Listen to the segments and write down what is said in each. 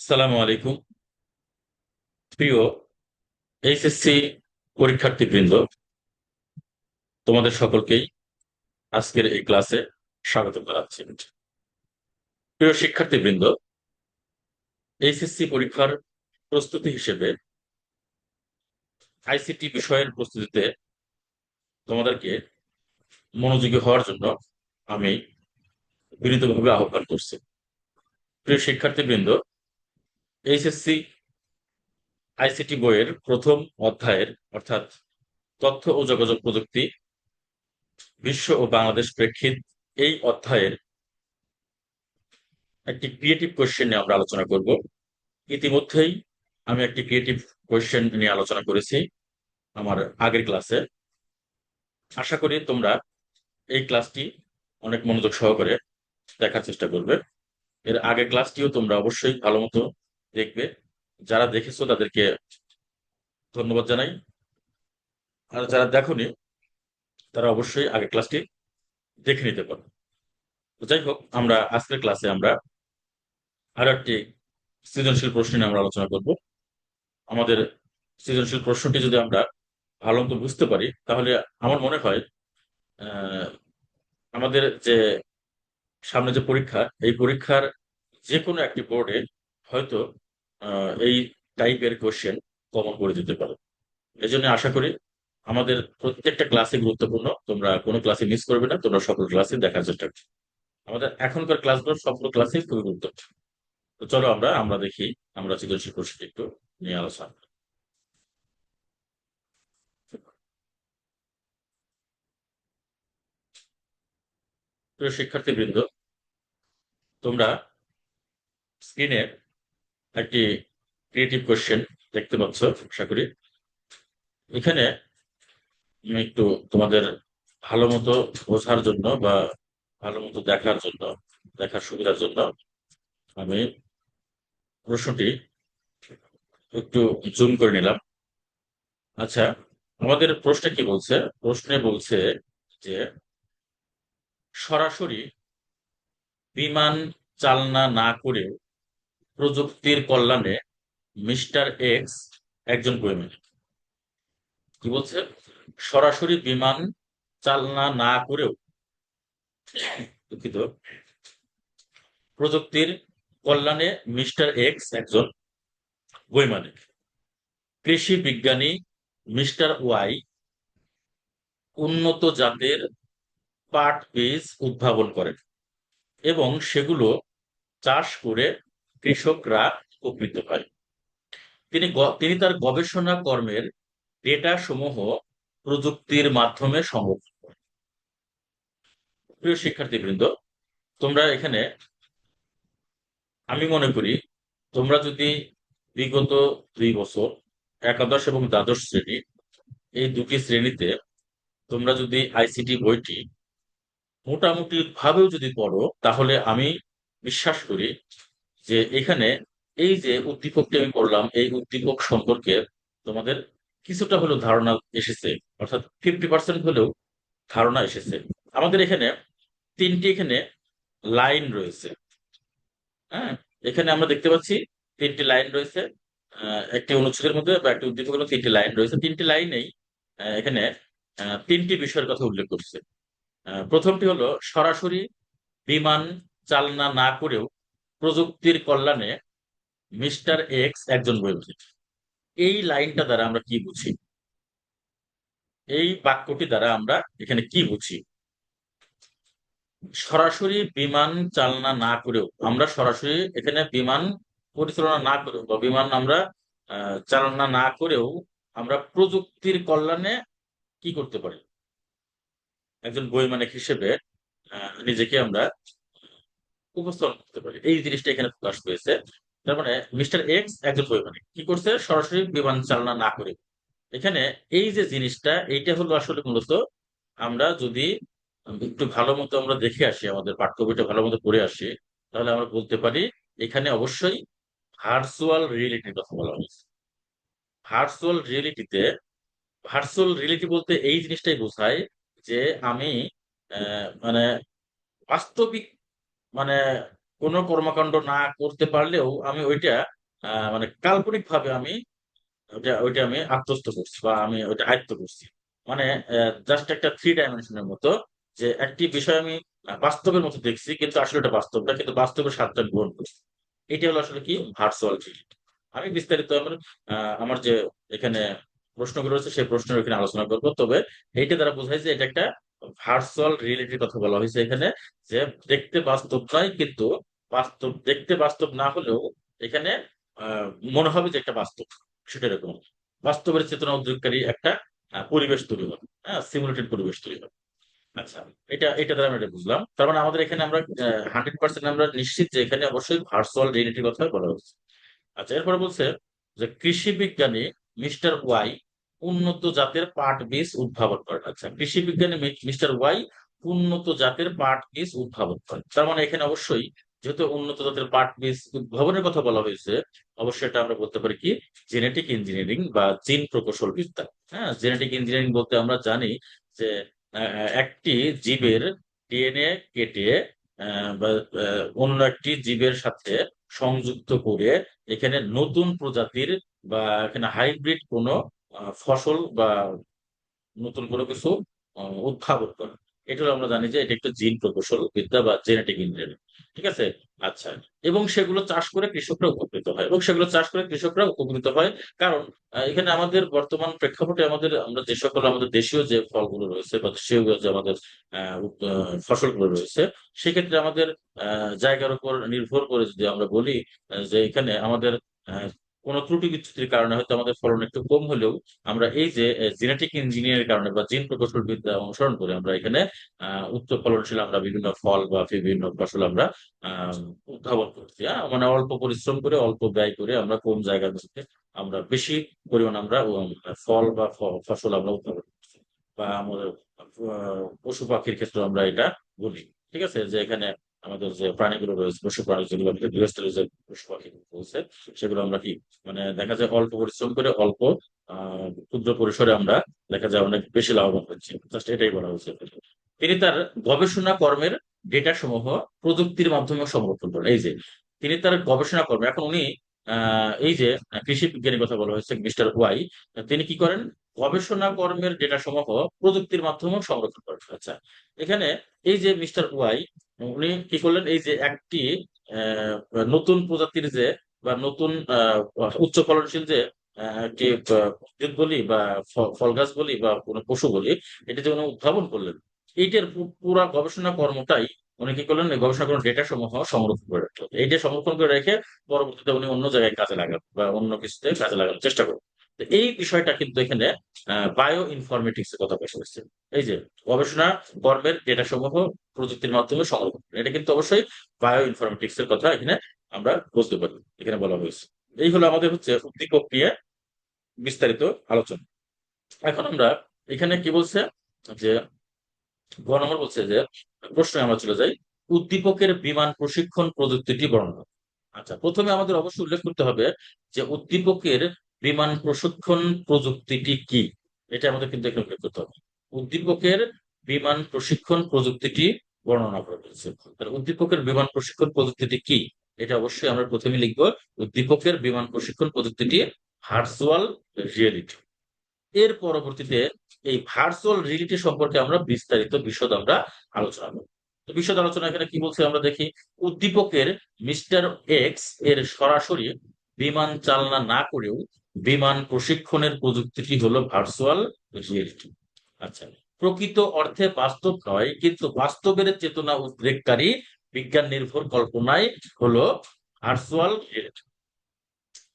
আসসালামু আলাইকুম। প্রিয় এইচএসসি পরীক্ষার্থীবৃন্দ, তোমাদের সকলকেই আজকের এই ক্লাসে স্বাগত জানাচ্ছি। প্রিয় শিক্ষার্থীবৃন্দ এইচএসসি পরীক্ষার প্রস্তুতি হিসেবে আইসিটি বিষয়ের প্রস্তুতিতে তোমাদেরকে মনোযোগী হওয়ার জন্য আমি বিনীতভাবে আহ্বান করছি। প্রিয় শিক্ষার্থীবৃন্দ এইচএসসি আইসিটি বইয়ের প্রথম অধ্যায়ের, অর্থাৎ তথ্য ও যোগাযোগ প্রযুক্তি, বিশ্ব ও বাংলাদেশ প্রেক্ষিত এই অধ্যায়ের একটি ক্রিয়েটিভ কোয়েশ্চেন নিয়ে আমরা আলোচনা করব। ইতিমধ্যেই আমি একটি ক্রিয়েটিভ কোয়েশ্চেন নিয়ে আলোচনা করেছি আমার আগের ক্লাসে আশা করি তোমরা এই ক্লাসটি অনেক মনোযোগ সহকারে দেখার চেষ্টা করবে। এর আগের ক্লাসটিও তোমরা অবশ্যই ভালো মতো দেখবে। যারা দেখেছ তাদেরকে ধন্যবাদ জানাই। আর যারা দেখোনি, তারা অবশ্যই আগে ক্লাসটি দেখে নিতে পারো। যাই হোক, আমরা আজকের ক্লাসে আমরা আরও একটি সৃজনশীল প্রশ্ন নিয়ে আমরা আলোচনা করব। আমাদের সৃজনশীল প্রশ্নটি যদি আমরা ভালো মতো বুঝতে পারি, তাহলে আমার মনে হয় আমাদের যে সামনে যে পরীক্ষা, এই পরীক্ষার যে কোনো একটি বোর্ডে হয়তো এই টাইপের কোশ্চেন কমন করে দিতে পারে। এই জন্য আশা করি আমাদের প্রত্যেকটা ক্লাসে গুরুত্বপূর্ণ। তোমরা কোনো ক্লাসে মিস করবে না, তোমরা সকল ক্লাসে দেখার চেষ্টা করছ আমাদের এখনকার ক্লাসগুলো সকল ক্লাসে খুবই গুরুত্বপূর্ণ। তো চলো আমরা আমরা দেখি, আমরা সৃজনশীল প্রশ্ন একটু নিয়ে আলোচনা প্রিয় শিক্ষার্থীবৃন্দ, তোমরা স্ক্রিনে একটি ক্রিয়েটিভ কোয়েশ্চেন দেখতে পাচ্ছ, আশা করি। এখানে আমি একটু তোমাদের ভালো মতো বোঝার জন্য বা ভালো মতো দেখার জন্য, দেখার সুবিধার জন্য আমি প্রশ্নটি একটু জুম করে নিলাম। আচ্ছা আমাদের প্রশ্নে কি বলছে? প্রশ্নে বলছে যে সরাসরি বিমান চালনা না করেও প্রযুক্তির কল্যাণে মিস্টার এক্স একজন বৈমানিক কি বলছে? সরাসরি বিমান চালনা না করেও দুঃখিত। প্রযুক্তির কল্যাণে মিস্টার এক্স একজন বৈমানিক কৃষি বিজ্ঞানী মিস্টার ওয়াই উন্নত জাতের পাট বীজ উদ্ভাবন করেন এবং সেগুলো চাষ করে কৃষকরা উপকৃত হয়। তিনি তিনি তার গবেষণা কর্মের ডেটা সমূহ প্রযুক্তির মাধ্যমে সংরক্ষণ করেন। প্রিয় শিক্ষার্থীবৃন্দ, তোমরা এখানে, আমি মনে করি, তোমরা যদি বিগত দুই বছর, একাদশ এবং দ্বাদশ শ্রেণি, এই দুটি শ্রেণীতে তোমরা যদি আইসিটি বইটি মোটামুটি ভাবেও যদি পড়ো, তাহলে আমি বিশ্বাস করি যে এখানে এই যে উদ্দীপকটি আমি পড়লাম, এই উদ্দীপক সম্পর্কে তোমাদের কিছুটা হলেও ধারণা এসেছে, অর্থাৎ ফিফটি পার্সেন্ট হলেও ধারণা এসেছে। আমাদের এখানে তিনটি এখানে লাইন রয়েছে। হ্যাঁ এখানে আমরা দেখতে পাচ্ছি তিনটি লাইন রয়েছে একটি অনুচ্ছেদের মধ্যে বা একটি উদ্দীপকের মধ্যে তিনটি লাইন রয়েছে। তিনটি লাইনেই এখানে তিনটি বিষয়ের কথা উল্লেখ করছে। প্রথমটি হলো সরাসরি বিমান চালনা না করেও প্রযুক্তির কল্যাণে মিস্টার এক্স একজন বৈজ্ঞানিক এই লাইনটা দ্বারা আমরা কি বুঝি? এই বাক্যটি দ্বারা আমরা এখানে কি বুঝি? সরাসরি বিমান চালনা না করেও, আমরা সরাসরি এখানে বিমান পরিচালনা না করেও বা বিমান আমরা চালনা না করেও আমরা প্রযুক্তির কল্যাণে কি করতে পারি? একজন বৈমানিক হিসেবে নিজেকে আমরা উপস্থাপন করতে পারি। এই জিনিসটা এখানে প্রকাশ পেয়েছে। তার মানে মিস্টার এক্স একজন বৈমানিক। কি করছে? সরাসরি বিমান চালনা না করে। এখানে এই যে জিনিসটা, এইটা হলো আসলে মূলত আমরা যদি একটু ভালো মতো আমরা দেখে আসি, আমাদের পাঠ্য বইটা ভালো মতো পড়ে আসি, তাহলে আমরা বলতে পারি এখানে অবশ্যই ভার্চুয়াল রিয়েলিটির কথা বলা হয়েছে। ভার্চুয়াল রিয়েলিটিতে ভার্চুয়াল রিয়েলিটি বলতে এই জিনিসটাই বোঝায় যে আমি মানে বাস্তবিক মানে কোনো কর্মকাণ্ড না করতে পারলেও আমি ওইটা মানে কাল্পনিক ভাবে আমি ওইটা ওইটা আমি আত্মস্থ করছি বা আমি ওইটা আয়ত্ত করছি। মানে জাস্ট একটা থ্রি ডাইমেনশনের মতো যে একটি বিষয় আমি বাস্তবের মতো দেখছি কিন্তু আসলে এটা বাস্তব না, কিন্তু বাস্তবের স্বাদটা গ্রহণ করছি। এটা হলো আসলে কি? ভার্চুয়াল রিয়েলিটি আমি বিস্তারিত আমার আমার যে এখানে প্রশ্নগুলো রয়েছে, সেই প্রশ্নের এখানে আলোচনা করব। তবে এইটা দ্বারা বোঝায় যে এটা একটা ভার্চুয়াল রিয়েলিটির কথা বলা হয়েছে এখানে, যে দেখতে বাস্তব নয়, কিন্তু বাস্তব, দেখতে বাস্তব না হলেও এখানে মনে হবে যে একটা বাস্তব, সেটা এরকম। বাস্তবের চেতনা উদ্যোগকারী একটা পরিবেশ তৈরি হবে হ্যাঁ সিমুলেটেড পরিবেশ তৈরি হবে। আচ্ছা এটা এটা দ্বারা আমরা বুঝলাম। তার মানে আমাদের এখানে আমরা হান্ড্রেড পার্সেন্ট আমরা নিশ্চিত যে এখানে অবশ্যই ভার্চুয়াল রিয়েলিটির কথা বলা হচ্ছে আচ্ছা এরপরে বলছে যে কৃষি বিজ্ঞানী মিস্টার ওয়াই উন্নত জাতের পাট বীজ উদ্ভাবন করেন। আচ্ছা কৃষি বিজ্ঞানী মিস্টার ওয়াই উন্নত জাতের পাট বীজ উদ্ভাবন করেন। তার মানে এখানে অবশ্যই যেহেতু উন্নত জাতের পাট বীজ উদ্ভাবনের কথা বলা হয়েছে, অবশ্যই এটা আমরা বলতে পারি কি? জেনেটিক ইঞ্জিনিয়ারিং বা জিন প্রকৌশল বিদ্যা। হ্যাঁ জেনেটিক ইঞ্জিনিয়ারিং বলতে আমরা জানি যে একটি জীবের ডিএনএ কেটে অন্য একটি জীবের সাথে সংযুক্ত করে এখানে নতুন প্রজাতির বা এখানে হাইব্রিড কোনো ফসল বা নতুন কোনো কিছু উদ্ভাবন করা। এটা আমরা জানি যে এটা একটা জিন প্রকৌশল বিদ্যা বা জেনেটিক ইঞ্জিনিয়ারিং ঠিক আছে? আচ্ছা এবং সেগুলো চাষ করে কৃষকরা উপকৃত হয়, এবং সেগুলো চাষ করে কৃষকরা উপকৃত হয় কারণ এখানে আমাদের বর্তমান প্রেক্ষাপটে আমাদের, আমরা যে সকল আমাদের দেশীয় যে ফলগুলো রয়েছে বা দেশীয় যে আমাদের ফসলগুলো রয়েছে, সেক্ষেত্রে আমাদের জায়গার উপর নির্ভর করে যদি আমরা বলি যে এখানে আমাদের কোনো ত্রুটি বিচ্যুতির কারণে হয়তো আমাদের ফলন একটু কম হলেও আমরা এই যে জেনেটিক ইঞ্জিনিয়ারের কারণে বা জিন প্রকৌশল বিদ্যা অনুসরণ করে আমরা এখানে আহ উচ্চ ফলনশীল আমরা বিভিন্ন ফল বা বিভিন্ন ফসল আমরা আহ উদ্ভাবন করছি। মানে অল্প পরিশ্রম করে, অল্প ব্যয় করে আমরা কম জায়গার মধ্যে আমরা বেশি পরিমাণ আমরা ফল বা ফসল আমরা উৎপাদন করছি বা আমাদের পশু পাখির ক্ষেত্রে আমরা এটা বলি। ঠিক আছে? যে এখানে আমাদের যে প্রাণীগুলো রয়েছে, পশু প্রাণী যেগুলো আমাদের গৃহস্থলী পশু পাখি রয়েছে সেগুলো আমরা কি মানে দেখা যায় অল্প পরিশ্রম করে অল্প ক্ষুদ্র পরিসরে আমরা দেখা যায় অনেক বেশি লাভবান হচ্ছি। জাস্ট এটাই বলা হয়েছে। তিনি তার গবেষণা কর্মের ডেটা সমূহ প্রযুক্তির মাধ্যমে সংরক্ষণ করেন। এই যে, তিনি তার গবেষণা কর্ম, এখন উনি এই যে, কৃষি বিজ্ঞানীর কথা বলা হয়েছে, মিস্টার ওয়াই, তিনি কি করেন? গবেষণা কর্মের ডেটা সমূহ প্রযুক্তির মাধ্যমে সংরক্ষণ করেন। আচ্ছা এখানে এই যে মিস্টার ওয়াই, উনি কি করলেন? এই যে একটি নতুন প্রজাতির যে বা নতুন উচ্চ ফলনশীল যে উদ্ভিদ বলি বা ফল গাছ বলি বা কোনো পশু বলি, এটা যে উনি উদ্ভাবন করলেন, এইটার পুরা গবেষণা কর্মটাই উনি কি করলেন? গবেষণা কর্ম ডেটা সমূহ সংরক্ষণ করে রাখলেন। এইটা সংরক্ষণ করে রেখে পরবর্তীতে উনি অন্য জায়গায় কাজে লাগান বা অন্য কিছুতে কাজে লাগানোর চেষ্টা করেন তো এই বিষয়টা কিন্তু এখানে বায়ো ইনফরমেটিক্স এর কথা বসে হচ্ছে এই যে গবেষণা কর্মের ডেটা সমূহ প্রযুক্তির মাধ্যমে সংরক্ষণ এটা কিন্তু অবশ্যই বায়ো ইনফরমেটিক্স এর কথা এখানে আমরা বুঝতে পারি, এখানে বলা হয়েছে। এই হলো আমাদের হচ্ছে উদ্দীপক নিয়ে বিস্তারিত আলোচনা। এখন আমরা এখানে কি বলছে? যে গ নম্বর বলছে যে প্রশ্নে আমরা চলে যাই। উদ্দীপকের বিমান প্রশিক্ষণ প্রযুক্তিটি বর্ণনা। আচ্ছা প্রথমে আমাদের অবশ্যই উল্লেখ করতে হবে যে উদ্দীপকের বিমান প্রশিক্ষণ প্রযুক্তিটি কি? এটা আমাদের কিন্তু এখানে উল্লেখ করতে হবে। উদ্দীপকের বিমান প্রশিক্ষণ প্রযুক্তিটি বর্ণনা করা হয়েছে। উদ্দীপকের বিমান প্রশিক্ষণ প্রযুক্তিটি কি? এটা অবশ্যই আমরা প্রথমে লিখব উদ্দীপকের বিমান প্রশিক্ষণ প্রযুক্তিটি ভার্চুয়াল রিয়েলিটি এর পরবর্তীতে এই ভার্চুয়াল রিয়েলিটি সম্পর্কে আমরা বিস্তারিত বিশদ আমরা আলোচনা করব। বিশদ আলোচনা এখানে কি বলছে আমরা দেখি, উদ্দীপকের মিস্টার এক্সের সরাসরি বিমান চালনা না করেও বিমান প্রশিক্ষণের প্রযুক্তিটি হলো ভার্চুয়াল রিয়েলিটি আচ্ছা প্রকৃত অর্থে বাস্তব নয়, কিন্তু বাস্তবের চেতনা উদ্রেককারী বিজ্ঞান নির্ভর কল্পনায় হলো ভার্চুয়াল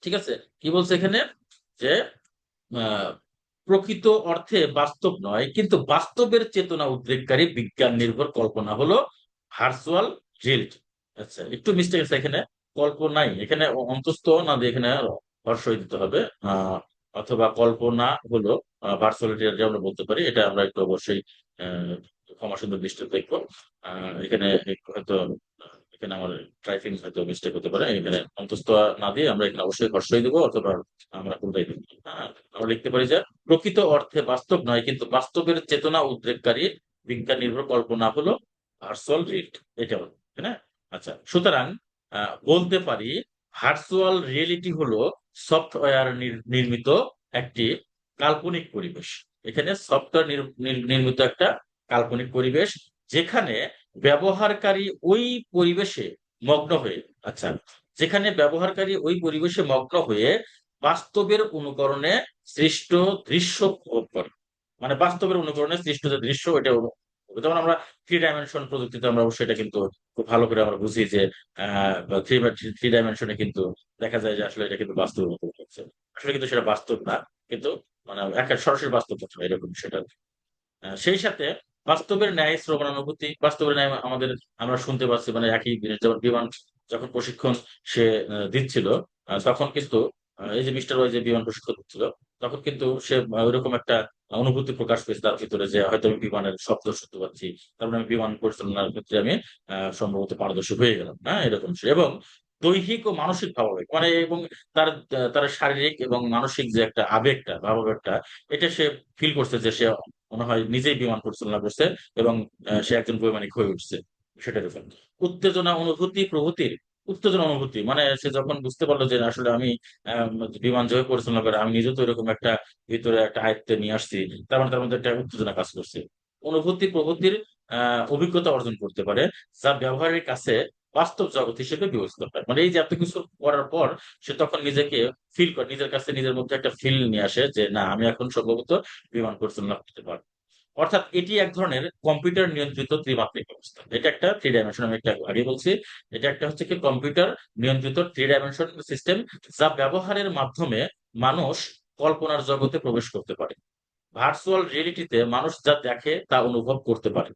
ঠিক আছে? কি বলছে এখানে? যে প্রকৃত অর্থে বাস্তব নয়, কিন্তু বাস্তবের চেতনা উদ্রেককারী বিজ্ঞান নির্ভর কল্পনা হলো ভার্চুয়াল রিয়েলিটি আচ্ছা একটু মিস্টেক আছে এখানে। কল্পনাই, এখানে অন্তস্থ না দিয়ে এখানে হর্ষই দিতে হবে। অথবা কল্পনা হলো ভার্চুয়াল রিয়েলিটি আমরা বলতে পারি, এটা আমরা একটু অবশ্যই ক্ষমা সুন্দর দৃষ্টিতে দেখব এখানে হয়তো, এখানে আমার টাইপিং হয়তো মিস্টেক হতে পারে। এখানে অন্তস্থ না দিয়ে আমরা এখানে অবশ্যই হর্ষই দেবো অথবা আমরা কোনটাই দেবো। আমরা লিখতে পারি যে প্রকৃত অর্থে বাস্তব নয়, কিন্তু বাস্তবের চেতনা উদ্রেককারী বিজ্ঞান নির্ভর কল্পনা হলো ভার্চুয়াল রিট এটা হলো হ্যাঁ আচ্ছা সুতরাং বলতে পারি ভার্চুয়াল রিয়েলিটি হলো সফটওয়্যার নির্মিত একটি কাল্পনিক পরিবেশ। এখানে সফটওয়্যার নির্মিত একটা কাল্পনিক পরিবেশ যেখানে ব্যবহারকারী ওই পরিবেশে মগ্ন হয়ে আচ্ছা যেখানে ব্যবহারকারী ওই পরিবেশে মগ্ন হয়ে বাস্তবের অনুকরণে সৃষ্ট দৃশ্য উপভোগ করে। মানে বাস্তবের অনুকরণে সৃষ্ট যে দৃশ্য, এটা যেমন আমরা থ্রি ডাইমেনশন প্রযুক্তিতে আমরা অবশ্যই এটা কিন্তু খুব ভালো করে আমরা বুঝি যে থ্রি থ্রি ডাইমেনশনে কিন্তু দেখা যায় যে আসলে এটা কিন্তু বাস্তব হচ্ছে আসলে কিন্তু সেটা বাস্তব না, কিন্তু মানে একটা সরাসরি বাস্তব কথা এরকম সেটা সেই সাথে বাস্তবের ন্যায় শ্রবণানুভূতি বাস্তবের ন্যায় আমাদের আমরা শুনতে পাচ্ছি মানে একই বিমান যখন প্রশিক্ষণ সে দিচ্ছিল তখন কিন্তু এই যে মিস্টার ওয়াই যে বিমান প্রশিক্ষণ দিচ্ছিল, তখন কিন্তু সে ওইরকম একটা অনুভূতি প্রকাশ পেয়েছে তার ভিতরে যে হয়তো আমি বিমানের শব্দ শুনতে পাচ্ছি তারপরে মানে আমি বিমান পরিচালনার ক্ষেত্রে আমি সম্ভবত পারদর্শী হয়ে গেলাম হ্যাঁ এরকম সে, এবং দৈহিক ও মানসিক ভাবাবেগ মানে এবং তার তার শারীরিক এবং মানসিক যে একটা আবেগটা, ভাবাবেগটা, এটা সে ফিল করছে যে সে মনে হয় নিজেই বিমান পরিচালনা করছে এবং সে একজন বৈমানিক হয়ে উঠছে সেটার উপর উত্তেজনা অনুভূতি প্রভৃতির, উত্তেজনা অনুভূতি মানে সে যখন বুঝতে পারল যে আসলে আমি বিমান জয় পরিচালনা করে, আমি নিজে তো এরকম একটা ভিতরে একটা আয়ত্তে নিয়ে আসছি, তার মানে তার মধ্যে একটা উত্তেজনা কাজ করছে। অনুভূতি প্রভৃতির অভিজ্ঞতা অর্জন করতে পারে, যা ব্যবহারের কাছে বাস্তব জগৎ হিসেবে বিবেচিত হয়। মানে এই যে এত কিছু করার পর সে তখন নিজেকে ফিল করে, নিজের কাছে নিজের মধ্যে একটা ফিল নিয়ে আসে যে, না, আমি এখন সম্ভবত বিমান পরিচালনা করতে পারব। অর্থাৎ এটি এক ধরনের কম্পিউটার নিয়ন্ত্রিত ত্রিমাত্রিক ব্যবস্থা এটা একটা থ্রি ডাইমেনশন আমি একটা আগে বলছি, এটা একটা হচ্ছে কি কম্পিউটার নিয়ন্ত্রিত থ্রি ডাইমেনশন সিস্টেম যা ব্যবহারের মাধ্যমে মানুষ কল্পনার জগতে প্রবেশ করতে পারে। ভার্চুয়াল রিয়েলিটিতে মানুষ যা দেখে তা অনুভব করতে পারে।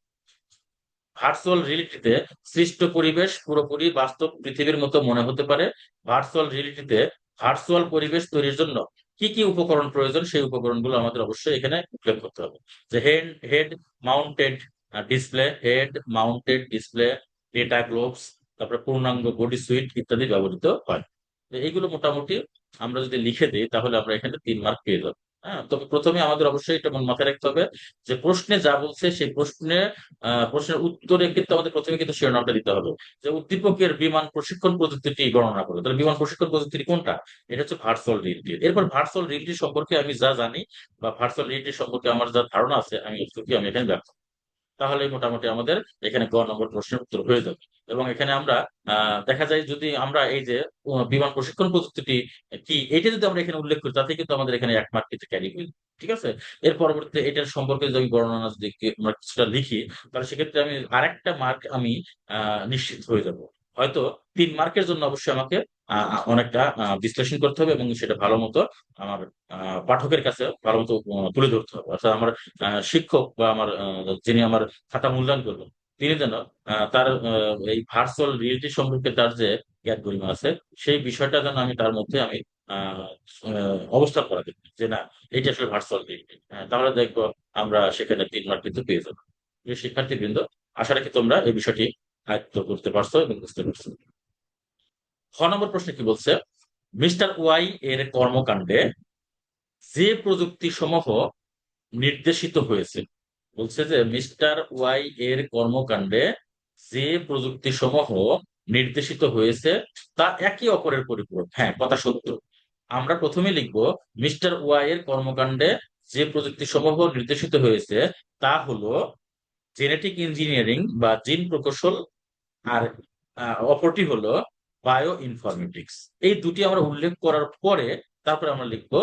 ভার্চুয়াল রিয়েলিটিতে সৃষ্ট পরিবেশ পুরোপুরি বাস্তব পৃথিবীর মতো মনে হতে পারে। ভার্চুয়াল রিয়েলিটিতে ভার্চুয়াল পরিবেশ তৈরির জন্য কি কি উপকরণ প্রয়োজন, সেই উপকরণগুলো আমাদের অবশ্যই এখানে উল্লেখ করতে হবে। যে head head mounted display head mounted display data gloves তারপরে পূর্ণাঙ্গ বডি সুইট ইত্যাদি ব্যবহৃত হয়। এইগুলো মোটামুটি আমরা যদি লিখে দিই, তাহলে আমরা এখানে তিন মার্ক পেয়ে যাব। হ্যাঁ তবে প্রথমে আমাদের অবশ্যই এটা মাথায় রাখতে হবে যে প্রশ্নে যা বলছে সেই প্রশ্নে প্রশ্নের উত্তরে কিন্তু আমাদের প্রথমে কিন্তু শিরোনামটা দিতে হবে। যে উদ্দীপকের বিমান প্রশিক্ষণ প্রযুক্তিটি গণনা করে। তাহলে বিমান প্রশিক্ষণ প্রযুক্তিটি কোনটা? এটা হচ্ছে ভার্চুয়াল রিয়েলিটি এরপর ভার্চুয়াল রিয়েলিটি সম্পর্কে আমি যা জানি বা ভার্চুয়াল রিয়েলিটি সম্পর্কে আমার যা ধারণা আছে, আমি আমি এখানে ব্যক্ত তাহলে মোটামুটি আমাদের এখানে গ নম্বর প্রশ্নের উত্তর হয়ে যাবে। এবং এখানে আমরা দেখা যায় যদি আমরা এই যে বিমান প্রশিক্ষণ প্রযুক্তিটি কি, এটা যদি আমরা এখানে উল্লেখ করি, তাতে কিন্তু আমাদের এখানে এক মার্ক কিন্তু ক্যারি হয়ে ঠিক আছে? এর পরবর্তীতে এটার সম্পর্কে যদি বর্ণনা যদি আমরা কিছুটা লিখি, তাহলে সেক্ষেত্রে আমি আরেকটা মার্ক আমি নিশ্চিত হয়ে যাব। হয়তো তিন মার্কের জন্য অবশ্যই আমাকে অনেকটা বিশ্লেষণ করতে হবে এবং সেটা ভালো মতো আমার পাঠকের কাছে ভালো মতো তুলে ধরতে হবে। অর্থাৎ আমার শিক্ষক বা আমার যিনি আমার খাতা মূল্যায়ন করবেন, তিনি যেন তার এই ভার্চুয়াল রিয়েলিটি সম্পর্কে তার যে জ্ঞান গরিমা আছে, সেই বিষয়টা যেন আমি তার মধ্যে আমি অবস্থান করা দেব যে না, এইটা আসলে ভার্চুয়াল রিয়েলিটি তাহলে দেখব আমরা সেখানে তিন মার্ক কিন্তু পেয়ে যাব। শিক্ষার্থী বৃন্দ আশা রাখি তোমরা এই বিষয়টি আয়ত্ত করতে পারছ এবং বুঝতে পারছ। খ নম্বর প্রশ্নে কি বলছে? মিস্টার ওয়াই এর কর্মকাণ্ডে যে প্রযুক্তি সমূহ নির্দেশিত হয়েছে, বলছে যে মিস্টার ওয়াই এর কর্মকাণ্ডে যে প্রযুক্তি সমূহ নির্দেশিত হয়েছে, তা একে অপরের পরিপূরক। হ্যাঁ কথা সত্য। আমরা প্রথমে লিখব, মিস্টার ওয়াই এর কর্মকাণ্ডে যে প্রযুক্তি সমূহ নির্দেশিত হয়েছে, তা হলো জেনেটিক ইঞ্জিনিয়ারিং বা জিন প্রকৌশল, আর অপরটি হলো বায়ো ইনফরমেটিক্স এই দুটি আমরা উল্লেখ করার পরে তারপরে আমরা লিখব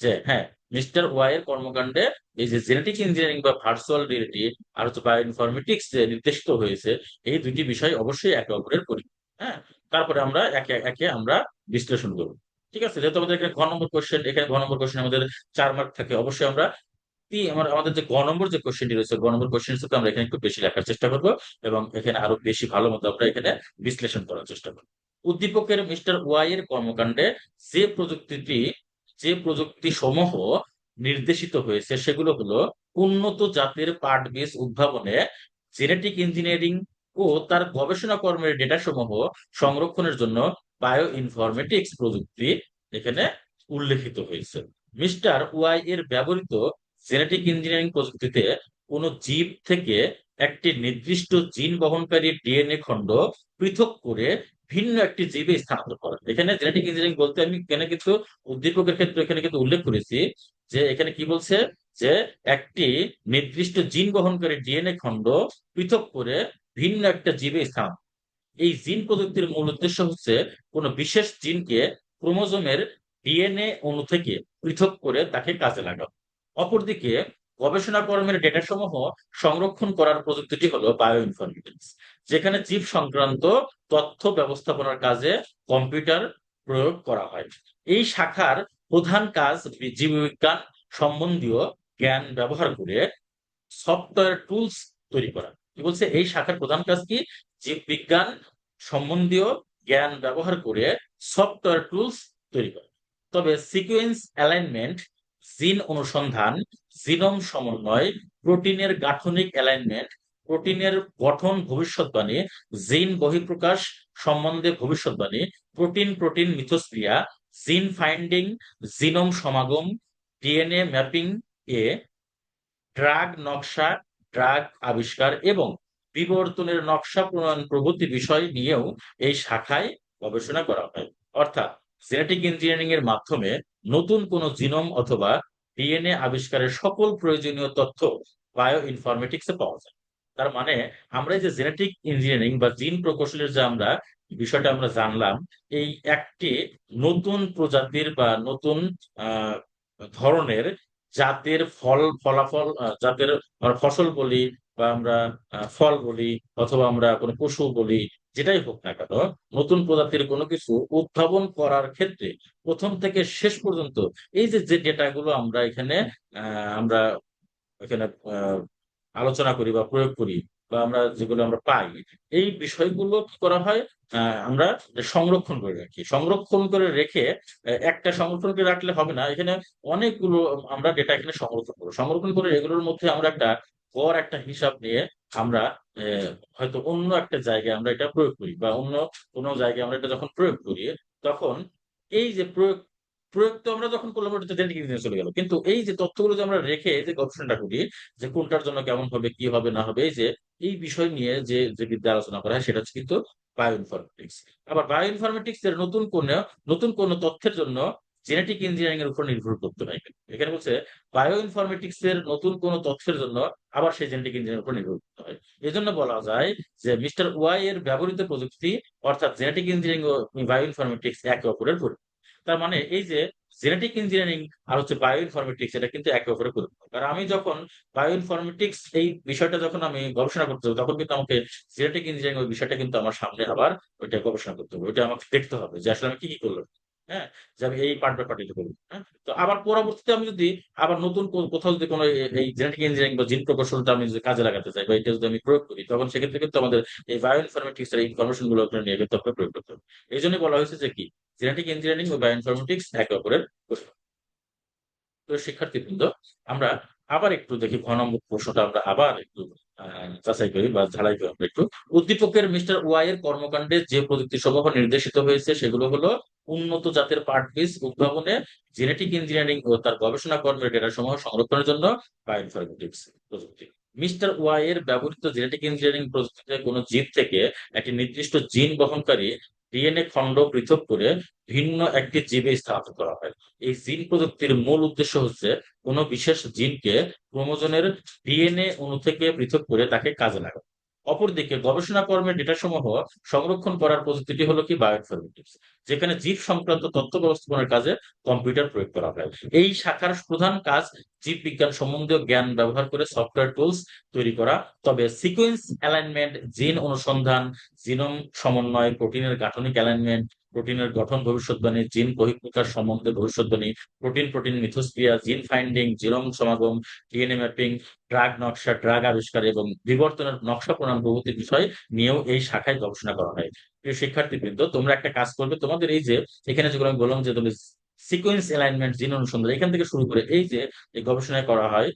যে হ্যাঁ মিস্টার ওয়াই এর কর্মকাণ্ডে এই যে জেনেটিক ইঞ্জিনিয়ারিং বা ভার্চুয়াল রিয়েলিটি আর হচ্ছে বায়ো ইনফরমেটিক্স যে নির্দেশিত হয়েছে, এই দুটি বিষয় অবশ্যই একে অপরের পরি হ্যাঁ? তারপরে আমরা একে একে আমরা বিশ্লেষণ করব। ঠিক আছে? যেহেতু আমাদের এখানে ঘ নম্বর কোয়েশ্চেন এখানে ঘ নম্বর কোয়েশ্চেন আমাদের চার মার্ক থাকে, অবশ্যই আমরা আমার, আমাদের যে গ নম্বর যে কোশ্চেনটি রয়েছে, গ নম্বর কোশ্চেন সাথে আমরা এখানে একটু বেশি লেখার চেষ্টা করব এবং এখানে আরও বেশি ভালো মতো আমরা এখানে বিশ্লেষণ করার চেষ্টা করব। উদ্দীপকের মিস্টার ওয়াই এর কর্মকাণ্ডে যে প্রযুক্তিটি, যে প্রযুক্তি সমূহ নির্দেশিত হয়েছে, সেগুলো হলো উন্নত জাতের পাট বীজ উদ্ভাবনে জেনেটিক ইঞ্জিনিয়ারিং ও তার গবেষণা কর্মের ডেটা সমূহ সংরক্ষণের জন্য বায়ো ইনফরমেটিক্স প্রযুক্তি এখানে উল্লেখিত হয়েছে। মিস্টার ওয়াই এর ব্যবহৃত জেনেটিক ইঞ্জিনিয়ারিং প্রযুক্তিতে কোনো জীব থেকে একটি নির্দিষ্ট জিন বহনকারী ডিএনএ খণ্ড পৃথক করে ভিন্ন একটি জীবে স্থানান্তর করা এখানে জেনেটিক ইঞ্জিনিয়ারিং বলতে আমি এখানে কিন্তু উদ্দীপকের ক্ষেত্রে এখানে কিন্তু উল্লেখ করেছি যে এখানে কি বলছে? যে একটি নির্দিষ্ট জিন বহনকারী ডিএনএ খণ্ড পৃথক করে ভিন্ন একটা জীবে স্থান এই জিন প্রযুক্তির মূল উদ্দেশ্য হচ্ছে কোনো বিশেষ জিনকে ক্রোমোজোমের ডিএনএ অণু থেকে পৃথক করে তাকে কাজে লাগানো। অপরদিকে গবেষণা কর্মের ডেটা সমূহ সংরক্ষণ করার প্রযুক্তিটি হলো বায়ো ইনফরমেটিক্স যেখানে জীব সংক্রান্ত তথ্য ব্যবস্থাপনার কাজে কম্পিউটার প্রয়োগ করা হয়। এই শাখার প্রধান কাজ জীববিজ্ঞান সম্বন্ধীয় জ্ঞান ব্যবহার করে সফটওয়্যার টুলস তৈরি করা। কি বলছে? এই শাখার প্রধান কাজ কি? জীববিজ্ঞান সম্বন্ধীয় জ্ঞান ব্যবহার করে সফটওয়্যার টুলস তৈরি করা। তবে সিকোয়েন্স অ্যালাইনমেন্ট জিন অনুসন্ধান, জিনোম সমন্বয়, প্রোটিনের গাঠনিক অ্যালাইনমেন্ট, প্রোটিনের গঠন ভবিষ্যৎবাণী, জিন বহিঃপ্রকাশ সম্বন্ধে ভবিষ্যৎবাণী, প্রোটিন প্রোটিন মিথস্ক্রিয়া, জিন ফাইন্ডিং, জিনোম সমাগম, ডিএনএ ম্যাপিং এ, ড্রাগ নকশা, ড্রাগ আবিষ্কার এবং বিবর্তনের নকশা প্রণয়ন প্রভৃতি বিষয় নিয়েও এই শাখায় গবেষণা করা হয়। অর্থাৎ জেনেটিক ইঞ্জিনিয়ারিং এর মাধ্যমে নতুন কোনো জিনোম অথবা ডিএনএ আবিষ্কারের সকল প্রয়োজনীয় তথ্য বায়ো ইনফরমেটিক্সে পাওয়া যায়। তার মানে আমরা যে জেনেটিক ইঞ্জিনিয়ারিং বা জিন প্রকৌশলের যে আমরা বিষয়টা আমরা জানলাম, এই একটি নতুন প্রজাতির বা নতুন ধরনের জাতের ফল, ফলাফল জাতের ফসল বলি বা আমরা ফল বলি অথবা আমরা কোনো পশু বলি যেটাই হোক না কেন, নতুন প্রজাতির কোনো কিছু উদ্ভাবন করার ক্ষেত্রে প্রথম থেকে শেষ পর্যন্ত এই যে যে ডেটাগুলো আমরা এখানে আমরা এখানে আলোচনা করি বা প্রয়োগ করি বা আমরা যেগুলো আমরা পাই, এই বিষয়গুলো কি করা হয়? আমরা সংরক্ষণ করে রাখি। সংরক্ষণ করে রেখে একটা সংরক্ষণ করে রাখলে হবে না। এখানে অনেকগুলো আমরা ডেটা এখানে সংরক্ষণ করব। সংরক্ষণ করে এগুলোর মধ্যে আমরা একটা গড় একটা হিসাব নিয়ে আমরা হয়তো অন্য একটা জায়গায় আমরা এটা প্রয়োগ করি বা অন্য কোনো জায়গায় আমরা এটা যখন প্রয়োগ করি, তখন এই যে প্রয়োগ প্রয়োগ তো আমরা যখন করলাম, ওটা ইঞ্জিনিয়ারিং চলে গেল। কিন্তু এই যে তথ্যগুলো যে আমরা রেখে যে গবেষণাটা করি, যে কোনটার জন্য কেমন হবে, কি হবে, না হবে, এই যে, এই বিষয় নিয়ে যে যে বিদ্যা আলোচনা করা হয়, সেটা হচ্ছে কিন্তু বায়ো ইনফরমেটিক্স আবার বায়ো ইনফরমেটিক্স এর নতুন কোন নতুন কোন তথ্যের জন্য জেনেটিক ইঞ্জিনিয়ারিং এর উপর নির্ভর করতে হয়। এখানে বলছে বায়ো ইনফরমেটিক্স এর নতুন কোন তথ্যের জন্য আবার সেই জেনেটিক ইঞ্জিনিয়ারিং উপর নির্ভর করতে হয়। এই জন্য বলা যায় যে মিস্টার ওয়াই এর ব্যবহৃত প্রযুক্তি অর্থাৎ জেনেটিক ইঞ্জিনিয়ারিং ও বায়ো ইনফরমেটিক্স একে অপরের পরিপূরক। তার মানে এই যে জেনেটিক ইঞ্জিনিয়ারিং আর হচ্ছে বায়ো ইনফরমেটিক্স এটা কিন্তু একে অপরের পরিপূরক। কারণ আমি যখন বায়ো ইনফরমেটিক্স এই বিষয়টা যখন আমি গবেষণা করতে হবে তখন কিন্তু আমাকে জেনেটিক ইঞ্জিনিয়ারিং ওই বিষয়টা কিন্তু আমার সামনে আবার ওইটা গবেষণা করতে হবে, ওইটা আমাকে দেখতে হবে যে আসলে আমি কি কি করলাম। হ্যাঁ যে এই পার্ট ব্যাপারটা করব হ্যাঁ? তো আবার পরবর্তীতে আমি যদি আবার নতুন কোথাও যদি কোনো এই জেনেটিক ইঞ্জিনিয়ারিং বা জিন প্রকৌশলটা আমি যদি কাজে লাগাতে চাই বা এটা যদি আমি প্রয়োগ করি, তখন সেক্ষেত্রে কিন্তু আমাদের এই বায়ো ইনফরমেটিক্স এর ইনফরমেশনগুলো নিয়ে কিন্তু আপনাকে প্রয়োগ করতে হবে। এই জন্য বলা হয়েছে যে কি? জেনেটিক ইঞ্জিনিয়ারিং ও বায়ো ইনফরমেটিক্স একে অপরের তো শিক্ষার্থীবৃন্দ, আমরা আবার একটু দেখি ঘ নম্বর প্রশ্নটা আমরা আবার একটু যাচাই করি বা ঝালাই করি আমরা একটু। উদ্দীপকের মিস্টার ওয়াই এর কর্মকাণ্ডে যে প্রযুক্তি সমূহ নির্দেশিত হয়েছে, সেগুলো হলো উন্নত জাতের পার্ট বীজ উদ্ভাবনে জেনেটিক ইঞ্জিনিয়ারিং ও তার গবেষণা কর্মের ডেটা সমূহ সংরক্ষণের জন্য বায়োইনফরমেটিক্স প্রযুক্তি। মিস্টার ওয়াই এর ব্যবহৃত জেনেটিক ইঞ্জিনিয়ারিং প্রযুক্তিতে কোন জীব থেকে একটি নির্দিষ্ট জিন বহনকারী ডিএনএ খণ্ড পৃথক করে ভিন্ন একটি জীবে স্থাপিত করা হয়। এই জিন প্রযুক্তির মূল উদ্দেশ্য হচ্ছে কোনো বিশেষ জিনকে ক্রোমোজনের ডিএনএ অণু থেকে পৃথক করে তাকে কাজে লাগানো। অপরদিকে গবেষণা কর্মের ডেটা সমূহ সংরক্ষণ করার প্রযুক্তিটি হলো কি বায়োইনফরমেটিক্স যেখানে জীব সংক্রান্ত তথ্য ব্যবস্থাপনার কাজে কম্পিউটার প্রয়োগ করা হয়। এই শাখার প্রধান কাজ জীব বিজ্ঞান সম্বন্ধীয় জ্ঞান ব্যবহার করে সফটওয়্যার টুলস তৈরি করা, তবে সিকোয়েন্স অ্যালাইনমেন্ট জিন অনুসন্ধান জিনোম সমন্বয় প্রোটিনের গাঠনিক অ্যালাইনমেন্ট প্রোটিনের গঠন ভবিষ্যৎবাণী, জিন বহিঃপ্রকাশ সম্বন্ধে ভবিষ্যৎবাণী, প্রোটিন প্রোটিন মিথস্ক্রিয়া, জিন ফাইন্ডিং জিনোম সমাগম, ডিএনএ ম্যাপিং, ড্রাগ নকশা, ড্রাগ আবিষ্কার এবং বিবর্তনের নকশা প্রণয়ন প্রভৃতি বিষয় নিয়েও এই শাখায় গবেষণা করা হয়। প্রিয় শিক্ষার্থীবৃন্দ, তোমরা একটা কাজ করবে। তোমাদের এই যে, এখানে যেগুলো আমি বললাম যে, তুমি সিকোয়েন্স অ্যালাইনমেন্ট জিন অনুসন্ধান, এখান থেকে শুরু করে এই যে গবেষণায় করা হয়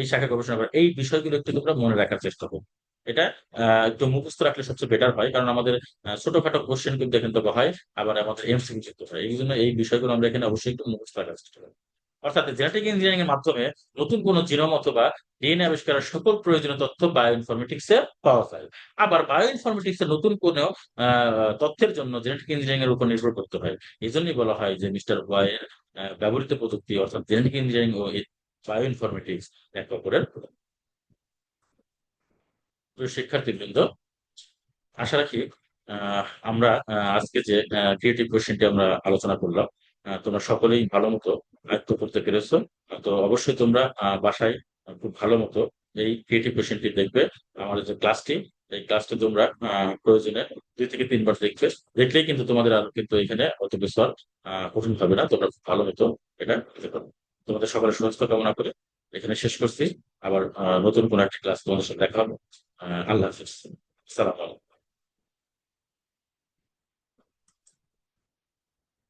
এই শাখায় গবেষণা করা, এই বিষয়গুলো একটু তোমরা মনে রাখার চেষ্টা করো। এটা একটু মুখস্থ রাখলে সবচেয়ে বেটার হয় কারণ আমাদের ছোটখাটো কোশ্চেন কিন্তু এখান থেকে হয় আবার আমাদের এমসিকিউ যুক্ত হয়। এই জন্য এই বিষয়গুলো আমরা এখানে অবশ্যই একটু মুখস্থ রাখার চেষ্টা করি অর্থাৎ জেনেটিক ইঞ্জিনিয়ারিং এর মাধ্যমে নতুন কোন জিনোম অথবা ডিএনএ আবিষ্কারের সকল প্রয়োজনীয় তথ্য বায়োইনফরমেটিক্স এ পাওয়া যায়। আবার বায়োইনফরমেটিক্স এর নতুন কোনো তথ্যের জন্য জেনেটিক ইঞ্জিনিয়ারিং এর উপর নির্ভর করতে হয়। এই জন্যই বলা হয় যে মিস্টার ওয়াই এর আহ, ব্যবহৃত প্রযুক্তি অর্থাৎ জেনেটিক ইঞ্জিনিয়ারিং ও বায়ো ইনফরমেটিক্স এক অপরের শিক্ষার্থীবৃন্দ, আশা রাখি আমরা আজকে যে ক্রিয়েটিভ কোশ্চেনটি আমরা আলোচনা করলাম তোমরা সকলেই ভালো মতো আয়ত্ত করতে পেরেছ। তো অবশ্যই তোমরা বাসায় খুব ভালো মতো এই ক্রিয়েটিভ কোশ্চেনটি দেখবে। আমাদের যে ক্লাসটি এই ক্লাসটি তোমরা প্রয়োজনে দুই থেকে তিনবার দেখবে। দেখলেই কিন্তু তোমাদের আর কিন্তু এখানে অত কিছু কঠিন হবে না। তোমরা খুব ভালো মতো এটা তোমাদের সকলের সুস্থ কামনা করে এখানে শেষ করছি। আবার নতুন কোন একটা ক্লাস তোমাদের সাথে দেখা হবে। আল্লাহ হাফিজ। সালাম আলাইকুম।